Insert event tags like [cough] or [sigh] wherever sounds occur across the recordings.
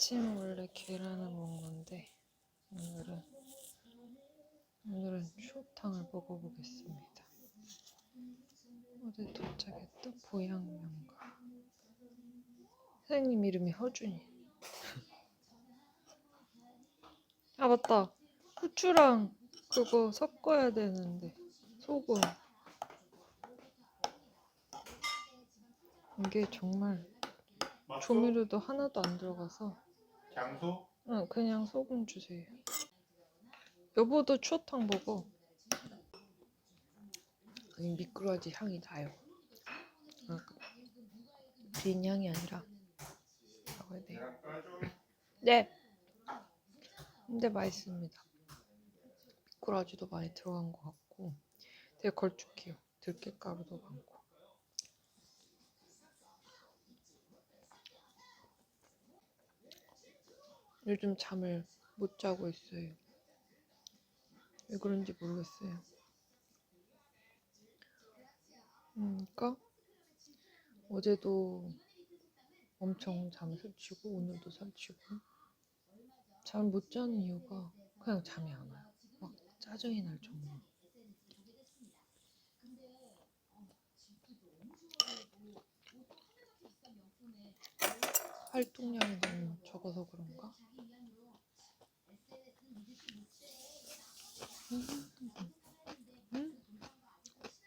아침 원래 계란을 먹는 건데 오늘은 오늘은 추어탕을 먹어보겠습니다. 어제 도착했던 보양면가. 선생님 이름이 허준이. 아 맞다. 후추랑 그거 섞어야 되는데 소금. 이게 정말 조미료도 하나도 안 들어가서 장소? 응 그냥 소금 주세요. 여보도 추어탕 먹어. 아니 미꾸라지 향이 나요. 아, 빈 향이 아니라 해야 돼요. 네. 근데 맛있습니다. 미꾸라지도 많이 들어간 것 같고 되게 걸쭉해요. 들깨가루도 많고 요즘 잠을 못 자고 있어요. 왜 그런지 모르겠어요. 음, 그러니까 어제도 엄청 잠을 설치고 오늘도 설치고 잠못 자는 이유가 그냥 잠이 안 와요. 막 짜증이 날 정도로. 활동량이 너무 적어서 그런가? 음, 음,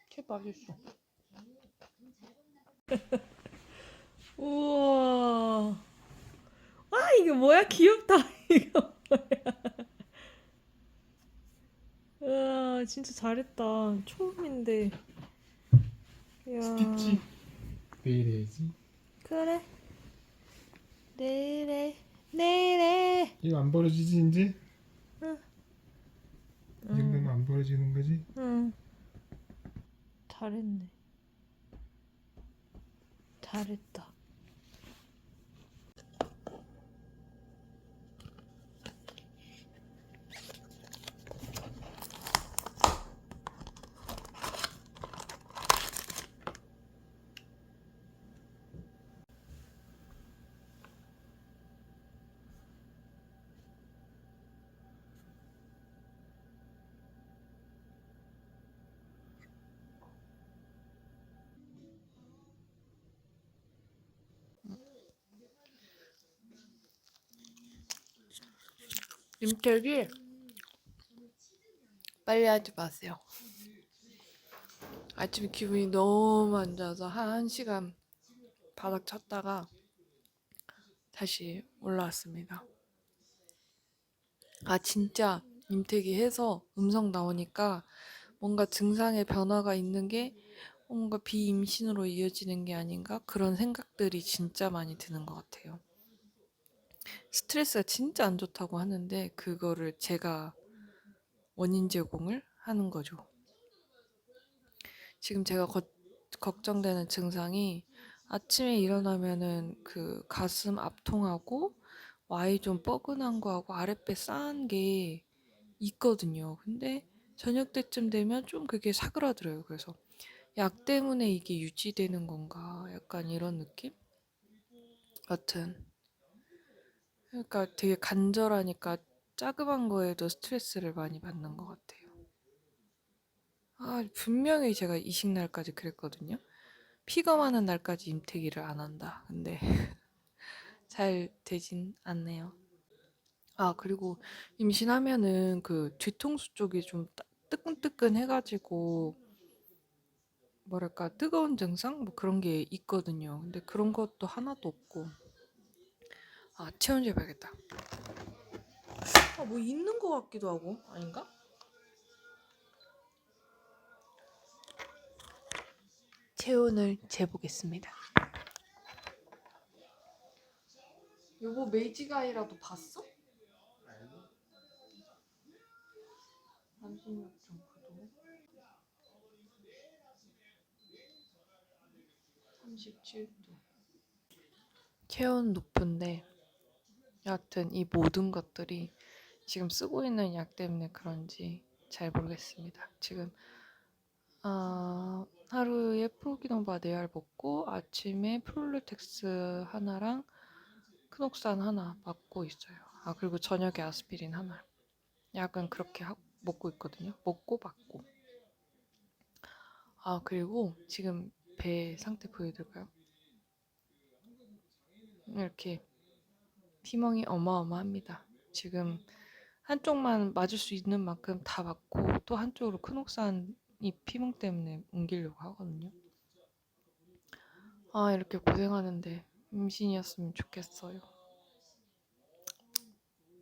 개 맛있어. 우와. 와, 이게 뭐야? 귀엽다. 이거 뭐야. 와, 진짜 잘했다. 처음인데. 이야. 스티치 내일 해야지 그래. 내일에, 내일에. 이거 안 벌어지지 이제? 응. 이 정도면 안 벌어지는 거지? 응. 잘했네. 잘했다. 임택이 빨리 하지 마세요. 아침에 기분이 너무 안 좋아서 한 시간 바닥 쳤다가 다시 올라왔습니다. 아 진짜 임택이 해서 음성 나오니까 뭔가 증상의 변화가 있는 게 뭔가 비임신으로 이어지는 게 아닌가 그런 생각들이 진짜 많이 드는 것 같아요. 스트레스가 진짜 안 좋다고 하는데 그거를 제가 원인 제공을 하는 거죠. 지금 제가 거- 걱정되는 증상이 아침에 일어나면은 그 가슴 압통하고 와이 좀 뻐근한 거하고 아랫배 싸한 게 있거든요. 근데 저녁 때쯤 되면 좀 그게 사그라들어요. 그래서 약 때문에 이게 유지되는 건가 약간 이런 느낌? 여튼 그러니까 되게 간절하니까 자그만 거에도 스트레스를 많이 받는 것 같아요. 아, 분명히 제가 이식 날까지 그랬거든요. 피가 많은 날까지 임태기를 안 한다. 근데 [laughs] 잘 되진 않네요. 아, 그리고 임신하면은 그 뒤통수 쪽이 좀 따- 뜨끈뜨끈 해가지고 뭐랄까 뜨거운 증상 뭐 그런 게 있거든요. 근데 그런 것도 하나도 없고 아 체온제 봐야겠다. 아, 뭐 있는 것 같기도 하고 아닌가? 체온을 재보겠습니다. 여보 메이지가이라도 봤어? 36.9도 37도 체온 높은데 여하튼 이 모든 것들이 지금 쓰고 있는 약 때문에 그런지 잘 모르겠습니다. 지금 아, 하루에 프로기농바 네알 먹고 아침에 프롤레텍스 하나랑 크녹산 하나 맞고 있어요. 아 그리고 저녁에 아스피린 하나. 약은 그렇게 하, 먹고 있거든요. 먹고 맞고. 아 그리고 지금 배 상태 보여드릴까요? 이렇게 피멍이 어마어마합니다. 지금 한쪽만 맞을 수 있는 만큼 다 맞고 또 한쪽으로 크녹산이 피멍 때문에 옮기려고 하거든요. 아 이렇게 고생하는데 임신이었으면 좋겠어요.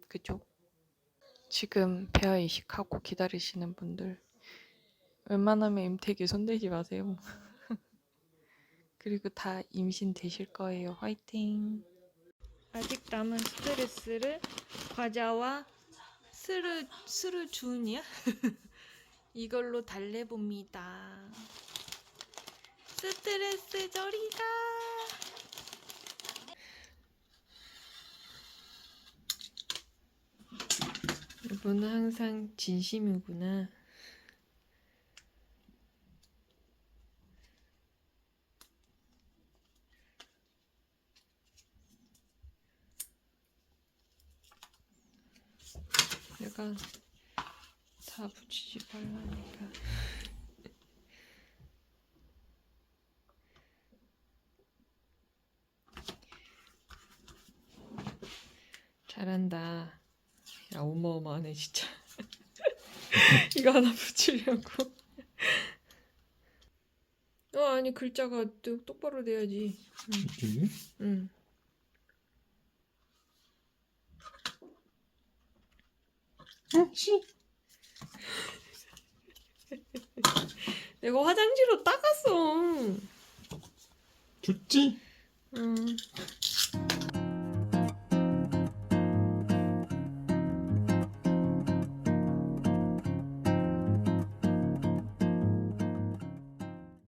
그죠? 지금 배아 이식하고 기다리시는 분들 웬만하면 임태기 손대지 마세요. [laughs] 그리고 다 임신 되실 거예요. 화이팅! 아직 남은 스트레스를 과자와 스르 스르준이야? [laughs] 이걸로 달래봅니다. 스트레스 저리가. 이분은 항상 진심이구나. 내가 다 붙이지 말라니까. 잘한다. 야, 어마어마하네, 진짜. [laughs] 이거 하나 붙이려고. 어, 아니, 글자가 또- 똑바로 돼야지. 이쪽에? 응. [laughs] 응, 씨. 내가 화장지로 닦았어. 좋지? 응.